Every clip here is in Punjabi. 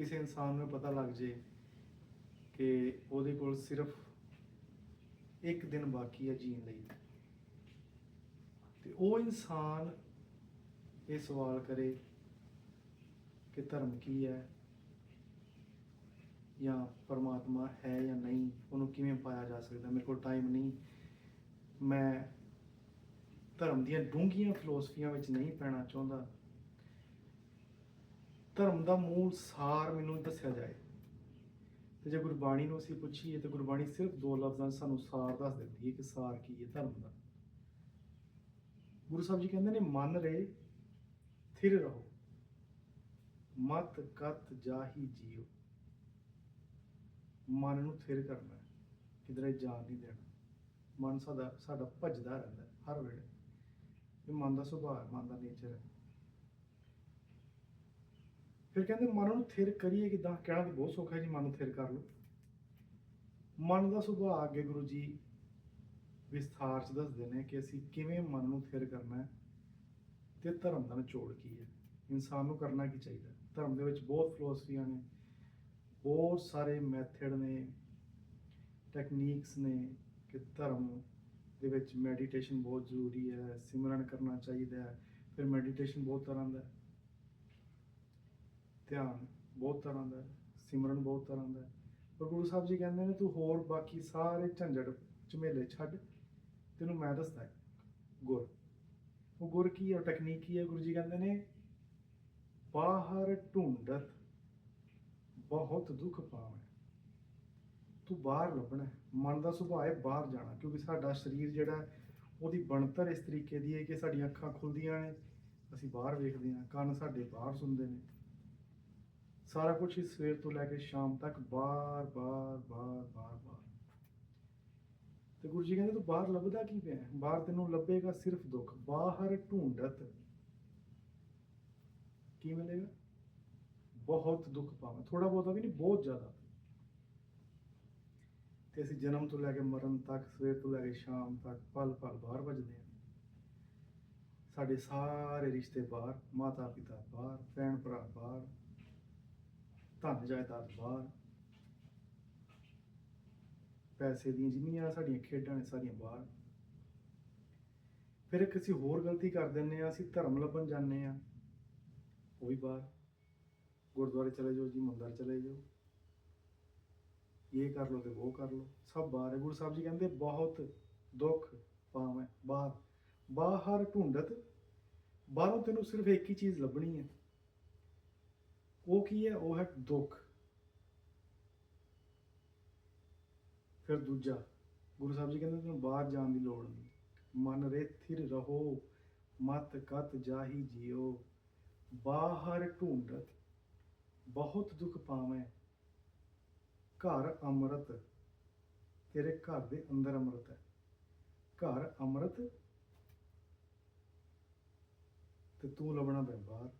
ਕਿਸੇ ਇਨਸਾਨ ਨੂੰ ਪਤਾ ਲੱਗ ਜੇ ਕਿ ਉਹਦੇ ਕੋਲ ਸਿਰਫ ਇੱਕ ਦਿਨ ਬਾਕੀ ਹੈ ਜੀਣ ਲਈ। ਤੇ ਉਹ ਇਨਸਾਨ ਇਹ ਸਵਾਲ ਕਰੇ ਕਿ ਧਰਮ ਕੀ ਹੈ ਜਾਂ ਪਰਮਾਤਮਾ ਹੈ ਜਾਂ ਨਹੀਂ, ਉਹਨੂੰ ਕਿਵੇਂ ਪਾਇਆ ਜਾ ਸਕਦਾ? ਮੇਰੇ ਕੋਲ ਟਾਈਮ ਨਹੀਂ। ਮੈਂ ਧਰਮ ਦੀਆਂ ਡੂੰਘੀਆਂ ਫਿਲਾਸਫੀਆਂ ਵਿੱਚ ਨਹੀਂ ਪੈਣਾ ਚਾਹੁੰਦਾ। ਧਰਮ ਦਾ ਮੂਲ ਸਾਰ ਮੈਨੂੰ ਦੱਸਿਆ ਜਾਏ। ਤੇ ਜੇ ਗੁਰਬਾਣੀ ਨੂੰ ਅਸੀਂ ਪੁੱਛੀਏ ਤਾਂ ਗੁਰਬਾਣੀ ਸਿਰਫ ਦੋ ਲਫ਼ਜ਼ਾਂ ਸਾਨੂੰ ਸਾਰ ਦੱਸ ਦਿੰਦੀ ਹੈ ਕਿ ਸਾਰ ਕੀ ਹੈ, ਧਰਮ ਦਾ। ਗੁਰੂ ਸਾਹਿਬ ਜੀ ਕਹਿੰਦੇ ਨੇ, ਮਨ ਰੇ ਥਿਰ ਰਹੋ। ਮਤ ਕਤ ਜਾਹੀ ਜੀਓ। ਮਨ ਨੂੰ ਥਿਰ ਕਰਨਾ ਹੈ, ਕਿਧਰੇ ਜਾਣ ਨਹੀਂ ਦੇਣਾ। ਮਨ ਸਾਡਾ ਸਾਡਾ ਭੱਜਦਾ ਰਹਿੰਦਾ ਹਰ ਵੇਲੇ। ਇਹ ਮਨ ਦਾ ਸੁਭਾਅ ਮਨ ਦਾ ਨੇਚਰ ਹੈ। ਫਿਰ ਕਹਿੰਦੇ ਮਨ ਨੂੰ ਥਿਰ ਕਰੀਏ ਕਿਦਾਂ ਕਹਿਣਾ ਤਾਂ ਬਹੁਤ ਸੌਖਾ ਹੈ ਜੀ, ਮਨ ਨੂੰ ਥਿਰ ਕਰ ਲਓ। ਮਨ ਦਾ ਸੁਭਾਅ ਅੱਗੇ ਗੁਰੂ ਜੀ ਵਿਸਥਾਰ ਚ ਦੱਸਦੇ ਨੇ ਕਿ ਅਸੀਂ ਕਿਵੇਂ ਮਨ ਨੂੰ ਥਿਰ ਕਰਨਾ ਹੈ ਤੇ ਧਰਮ ਦਾ ਨਿਚੋੜ ਕੀ ਹੈ। ਇਨਸਾਨ ਨੂੰ ਕਰਨਾ ਕੀ ਚਾਹੀਦਾ ਧਰਮ ਦੇ ਵਿੱਚ ਬਹੁਤ ਫਿਲਾਸਫੀਆਂ ਨੇ, ਬਹੁਤ ਸਾਰੇ ਮੈਥਡ ਨੇ ਟੈਕਨੀਕਸ ਨੇ ਕਿ ਧਰਮ ਦੇ ਵਿੱਚ ਮੈਡੀਟੇਸ਼ਨ ਬਹੁਤ ਜ਼ਰੂਰੀ ਹੈ, ਸਿਮਰਨ ਕਰਨਾ ਚਾਹੀਦਾ ਹੈ, ਫਿਰ ਮੈਡੀਟੇਸ਼ਨ ਬਹੁਤ ਤਰ੍ਹਾਂ ਦਾ ਧਿਆਨ ਬਹੁਤ ਤਰ੍ਹਾਂ ਦਾ ਹੈ ਸਿਮਰਨ ਬਹੁਤ ਤਰ੍ਹਾਂ ਦਾ ਹੈ। ਪਰ ਗੁਰੂ ਸਾਹਿਬ ਜੀ ਕਹਿੰਦੇ ਨੇ ਤੂੰ ਹੋਰ ਬਾਕੀ ਸਾਰੇ ਝੰਜੜ ਝਮੇਲੇ ਛੱਡ ਤੈਨੂੰ ਮੈਂ ਦੱਸਦਾ ਗੁਰ। ਉਹ ਗੁਰ ਕੀ ਹੈ? ਟੈਕਨੀਕ ਕੀ ਹੈ? ਗੁਰੂ ਜੀ ਕਹਿੰਦੇ ਨੇ ਬਾਹਰ ਢੂੰਡਤ ਬਹੁਤ ਦੁੱਖ ਪਾਵੇਂ। ਤੂੰ ਬਾਹਰ ਲੱਭਣਾ ਹੈ। ਮਨ ਦਾ ਸੁਭਾਅ ਹੈ ਬਾਹਰ ਜਾਣਾ ਕਿਉਂਕਿ ਸਾਡਾ ਸਰੀਰ ਜਿਹੜਾ ਹੈ, ਉਹਦੀ ਬਣਤਰ ਇਸ ਤਰੀਕੇ ਦੀ ਹੈ ਕਿ ਸਾਡੀਆਂ ਅੱਖਾਂ ਖੁੱਲਦੀਆਂ ਨੇ ਅਸੀਂ ਬਾਹਰ ਵੇਖਦੇ ਹਾਂ ਕੰਨ ਸਾਡੇ ਬਾਹਰ ਸੁਣਦੇ ਨੇ। ਸਾਰਾ ਕੁਝ ਹੀ ਸਵੇਰ ਤੋਂ ਲੈ ਕੇ ਸ਼ਾਮ ਤੱਕ ਬਾਰ ਬਾਰ ਬਾਰ ਬਾਰ ਬਾਰ। ਤੇ ਗੁਰੂ ਜੀ ਕਹਿੰਦੇ ਤੂੰ ਬਾਹਰ ਲੱਭਦਾ ਕੀ ਪਿਆ? ਬਾਹਰ ਤੈਨੂੰ ਲੱਭੇਗਾ ਸਿਰਫ ਦੁੱਖ, ਬਾਹਰ ਢੂੰਡਤ। ਕੀ ਮਿਲੇਗਾ? ਬਹੁਤ ਦੁੱਖ ਪਾਵਾਂ। ਥੋੜਾ ਬਹੁਤਾ ਵੀ ਨਹੀਂ, ਬਹੁਤ ਜ਼ਿਆਦਾ। ਤੇ ਅਸੀਂ ਜਨਮ ਤੋਂ ਲੈ ਕੇ ਮਰਨ ਤੱਕ, ਸਵੇਰ ਤੋਂ ਲੈ ਕੇ ਸ਼ਾਮ ਤੱਕ ਪਲ ਪਲ ਬਾਹਰ ਭਜਦੇ ਹਾਂ। ਸਾਡੇ ਸਾਰੇ ਰਿਸ਼ਤੇ ਬਾਹਰ ਮਾਤਾ ਪਿਤਾ ਬਾਹਰ ਭੈਣ ਭਰਾ ਬਾਹਰ। ਧਨ ਜਾਇਦਾਦ ਬਾਹਰ। ਪੈਸੇ ਦੀਆਂ ਜਿੰਨੀਆਂ ਸਾਡੀਆਂ ਖੇਡਾਂ ਨੇ ਸਾਰੀਆਂ ਬਾਹਰ। ਫਿਰ ਇੱਕ ਅਸੀਂ ਹੋਰ ਗਲਤੀ ਕਰ ਦਿੰਨੇ ਆ ਅਸੀਂ ਧਰਮ ਲੱਭਣ ਜਾਂਦੇ ਆ ਉਹ ਵੀ ਬਾਹਰ। ਗੁਰਦੁਆਰੇ ਚਲੇ ਜਾਓ ਜੀ, ਮੰਦਰ ਚਲੇ ਜਾਓ। ਇਹ ਕਰ ਲਓ ਤੇ ਉਹ ਕਰ ਲਓ। ਸਭ ਬਾਹਰ ਹੈ। ਗੁਰੂ ਸਾਹਿਬ ਜੀ ਕਹਿੰਦੇ, ਬਹੁਤ ਦੁੱਖ ਪਾਵੇਂ ਬਾਹਰ। ਬਾਹਰ ਢੂੰਡਤ, ਬਾਹਰੋਂ ਤੈਨੂੰ ਸਿਰਫ ਇੱਕ ਹੀ ਚੀਜ਼ ਲੱਭਣੀ ਹੈ। ਉਹ ਕੀ ਹੈ? ਉਹ ਹੈ ਦੁੱਖ। ਫਿਰ ਦੂਜਾ, ਗੁਰੂ ਸਾਹਿਬ ਜੀ ਕਹਿੰਦੇ ਤੈਨੂੰ ਬਾਹਰ ਜਾਣ ਦੀ ਲੋੜ ਨਹੀਂ। ਮਨ ਰੇ ਥਿਰ ਰਹੋ, ਮਤ ਕਤ ਜਾਹੀ ਜਿਓ। ਬਾਹਰ ਢੂੰਡਤ, ਬਹੁਤ ਦੁੱਖ ਪਾਵੇਂ। ਘਰ ਅੰਮ੍ਰਿਤ, ਤੇਰੇ ਘਰ ਦੇ ਅੰਦਰ ਅੰਮ੍ਰਿਤ ਹੈ। ਘਰ ਅੰਮ੍ਰਿਤ ਤੇ ਤੂੰ ਲੱਭਣਾ ਪੈ ਬਾਹਰ।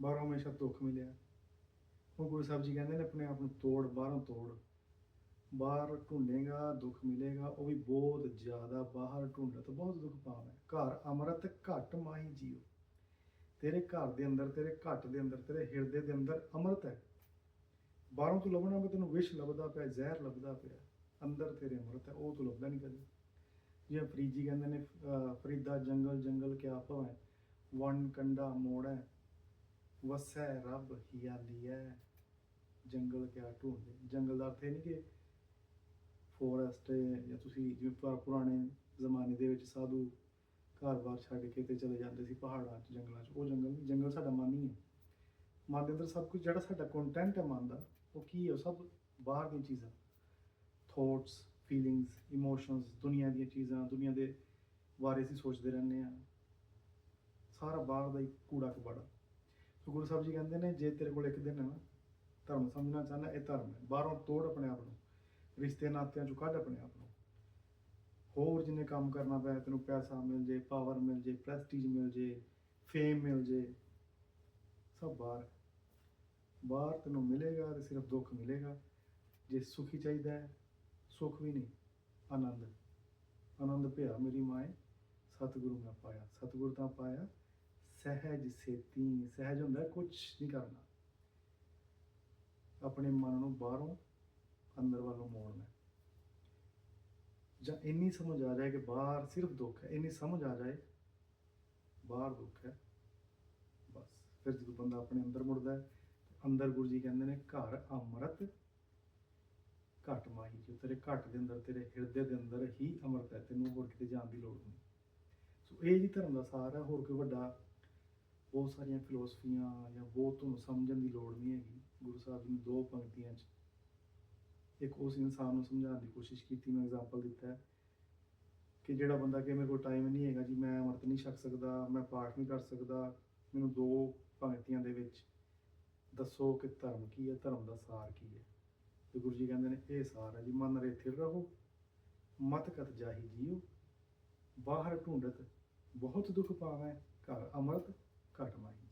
ਬਾਹਰੋਂ ਹਮੇਸ਼ਾ ਦੁੱਖ ਮਿਲਿਆ। ਉਹ ਕੋਈ ਸਾਹਿਬ ਜੀ ਕਹਿੰਦੇ ਨੇ, ਆਪਣੇ ਆਪ ਨੂੰ ਤੋੜ, ਬਾਹਰੋਂ ਤੋੜ। ਬਾਹਰ ਢੂੰਡੇਗਾ, ਦੁੱਖ ਮਿਲੇਗਾ, ਉਹ ਵੀ ਬਹੁਤ ਜ਼ਿਆਦਾ ਬਾਹਰ ਢੂੰਡੇ ਤਾਂ ਬਹੁਤ ਦੁੱਖ ਪਾਵੇਂ ਘਰ ਅੰਮ੍ਰਿਤ ਘਟ ਮਾਹੀ ਜੀਓ। ਤੇਰੇ ਘਰ ਦੇ ਅੰਦਰ, ਤੇਰੇ ਘਟ ਦੇ ਅੰਦਰ, ਤੇਰੇ ਹਿਰਦੇ ਦੇ ਅੰਦਰ ਅੰਮ੍ਰਿਤ ਹੈ। ਬਾਹਰੋਂ ਤੂੰ ਲੱਭਣਾ ਵੀ ਤੈਨੂੰ ਵਿਸ਼ ਲੱਭਦਾ ਪਿਆ, ਜ਼ਹਿਰ ਲੱਭਦਾ ਪਿਆ। ਅੰਦਰ ਤੇਰੇ ਅੰਮ੍ਰਿਤ ਹੈ, ਉਹ ਤੂੰ ਲੱਭਦਾ ਨਹੀਂ ਕਦੇ। ਜਿਵੇਂ ਫਰੀਦ ਜੀ ਕਹਿੰਦੇ ਨੇ ਫਰੀਦਾ ਜੰਗਲ ਜੰਗਲ ਕਿਆ ਭਵੈ ਵਣ ਕੰਡਾ, ਮੋੜ ਹੈ। ਵਸੈ ਰੱਬ ਹਿਆਲੀਐ ਜੰਗਲ ਕਿਆ ਢੂੰਡੇ ਜੰਗਲ ਦਾ ਅਰਥ ਇਹ ਨਹੀਂ ਕਿ ਫੋਰੈਸਟ ਜਾਂ ਤੁਸੀਂ ਜਿਵੇਂ ਪੁਰਾਣੇ ਜ਼ਮਾਨੇ ਦੇ ਵਿੱਚ ਸਾਧੂ ਘਰ-ਬਾਰ ਛੱਡ ਕੇ ਤੇ ਚਲੇ ਜਾਂਦੇ ਸੀ ਪਹਾੜਾਂ 'ਚ, ਜੰਗਲਾਂ 'ਚ। ਉਹ ਜੰਗਲ ਨਹੀਂ ਜੰਗਲ ਸਾਡਾ ਮਨ ਹੀ ਹੈ। ਮਨ ਦੇ ਅੰਦਰ ਸਭ ਕੁਝ ਜਿਹੜਾ ਸਾਡਾ ਕੰਟੈਂਟ ਹੈ ਮਨ ਦਾ, ਉਹ ਕੀ ਹੈ? ਉਹ ਸਭ ਬਾਹਰ ਦੀਆਂ ਚੀਜ਼ਾਂ। ਥੋਟਸ ਫੀਲਿੰਗਸ ਇਮੋਸ਼ਨਸ ਦੁਨੀਆ ਦੀਆਂ ਚੀਜ਼ਾਂ, ਦੁਨੀਆ ਦੇ ਬਾਰੇ ਅਸੀਂ ਸੋਚਦੇ ਰਹਿੰਦੇ ਆ ਸਾਰਾ ਬਾਹਰ ਦਾ ਹੀ ਕੂੜਾ ਕਬਾੜਾ ਸੋ ਗੁਰੂ ਸਾਹਿਬ ਜੀ ਕਹਿੰਦੇ ਨੇ, ਜੇ ਤੇਰੇ ਕੋਲ ਇੱਕ ਦਿਨ ਹੈ ਨਾ ਧਰਮ ਸਮਝਣਾ ਚਾਹੁੰਦਾ, ਇਹ ਧਰਮ ਹੈ। ਬਾਹਰੋਂ ਤੋੜ ਆਪਣੇ ਆਪ ਨੂੰ, ਰਿਸ਼ਤੇ ਨਾਤਿਆਂ ਚੋਂ ਕੱਢ ਆਪਣੇ ਆਪ ਨੂੰ। ਹੋਰ ਜਿੰਨੇ ਕੰਮ ਕਰਨਾ ਪਿਆ ਤੈਨੂੰ ਪੈਸਾ ਮਿਲ ਜੇ ਪਾਵਰ ਮਿਲ ਜੇ ਪ੍ਰੈਸਟੀਜ ਮਿਲ ਜੇ ਫੇਮ ਮਿਲ ਜੇ, ਸਭ ਬਾਹਰ ਬਾਹਰ ਤੈਨੂੰ ਮਿਲੇਗਾ ਤੇ ਸਿਰਫ ਦੁੱਖ ਮਿਲੇਗਾ। ਜੇ ਸੁਖੀ ਚਾਹੀਦਾ ਹੈ, ਸੁਖ ਵੀ ਨਹੀਂ, ਆਨੰਦ। ਆਨੰਦ ਭਿਆ ਮੇਰੀ ਮਾਏ ਸਤਿਗੁਰੂ ਮੈਂ ਪਾਇਆ। ਸਤਿਗੁਰੂ ਤਾਂ ਪਾਇਆ ਸਹਿਜ ਸੇਤੀ, ਸਹਿਜ ਹੁੰਦਾ ਕੁਝ ਨਹੀਂ ਕਰਨਾ। ਆਪਣੇ ਮਨ ਨੂੰ ਬਾਹਰੋਂ ਅੰਦਰ ਵੱਲ ਨੂੰ ਮੋੜਨਾ। ਜਾਂ ਇੰਨੀ ਸਮਝ ਆ ਜਾਏ ਕਿ ਬਾਹਰ ਸਿਰਫ ਦੁੱਖ ਹੈ, ਇੰਨੀ ਸਮਝ ਆ ਜਾਏ, ਬਾਹਰ ਦੁੱਖ ਹੈ, ਬਸ। ਫਿਰ ਜਦੋਂ ਬੰਦਾ ਆਪਣੇ ਅੰਦਰ ਮੁੜਦਾ ਹੈ ਅੰਦਰ ਗੁਰੂ ਜੀ ਕਹਿੰਦੇ ਨੇ, ਘਰ ਅੰਮ੍ਰਿਤ ਘਟ ਮਾਹੀ ਜੋ, ਤੇਰੇ ਘਟ ਦੇ ਅੰਦਰ, ਤੇਰੇ ਹਿਰਦੇ ਦੇ ਅੰਦਰ ਹੀ ਅੰਮ੍ਰਿਤ ਹੈ, ਤੈਨੂੰ ਹੋਰ ਕਿਤੇ ਜਾਣ ਦੀ ਲੋੜ ਨਹੀਂ। ਸੋ ਇਹ ਜੀ ਧਰਮ ਦਾ ਸਾਰ ਹੈ, ਹੋਰ ਕੋਈ ਵੱਡਾ ਬਹੁਤ ਸਾਰੀਆਂ ਫਿਲਾਸਫੀਆਂ ਜਾਂ ਬਹੁਤ ਤੁਹਾਨੂੰ ਸਮਝਣ ਦੀ ਲੋੜ ਨਹੀਂ ਹੈਗੀ। ਗੁਰੂ ਸਾਹਿਬ ਜੀ ਨੇ ਦੋ ਪੰਕਤੀਆਂ 'ਚ ਇੱਕ ਉਸ ਇਨਸਾਨ ਨੂੰ ਸਮਝਾਉਣ ਦੀ ਕੋਸ਼ਿਸ਼ ਕੀਤੀ, ਮੈਂ ਐਗਜ਼ਾਮਪਲ ਦਿੱਤਾ ਕਿ ਜਿਹੜਾ ਬੰਦਾ ਕਿ ਮੇਰੇ ਕੋਲ ਟਾਈਮ ਨਹੀਂ ਹੈਗਾ ਜੀ, ਮੈਂ ਅੰਮ੍ਰਿਤ ਨਹੀਂ ਛਕ ਸਕਦਾ, ਮੈਂ ਪਾਠ ਨਹੀਂ ਕਰ ਸਕਦਾ। ਮੈਨੂੰ ਦੋ ਪੰਕਤੀਆਂ ਦੇ ਵਿੱਚ ਦੱਸੋ ਕਿ ਧਰਮ ਕੀ ਹੈ, ਧਰਮ ਦਾ ਸਾਰ ਕੀ ਹੈ। ਤੇ ਗੁਰੂ ਜੀ ਕਹਿੰਦੇ ਨੇ, ਇਹ ਸਾਰ ਹੈ ਜੀ, ਮਨ ਰੇ ਥਿਰ ਰਹੋ, ਮਤ ਕਤ ਜਾਹੀ ਜੀਓ, ਬਾਹਰ ਢੂੰਡਤ, ਬਹੁਤ ਦੁੱਖ ਪਾਵੈ, ਘਰ ਅੰਮ੍ਰਿਤ ਘਟ ਮਾਹੀ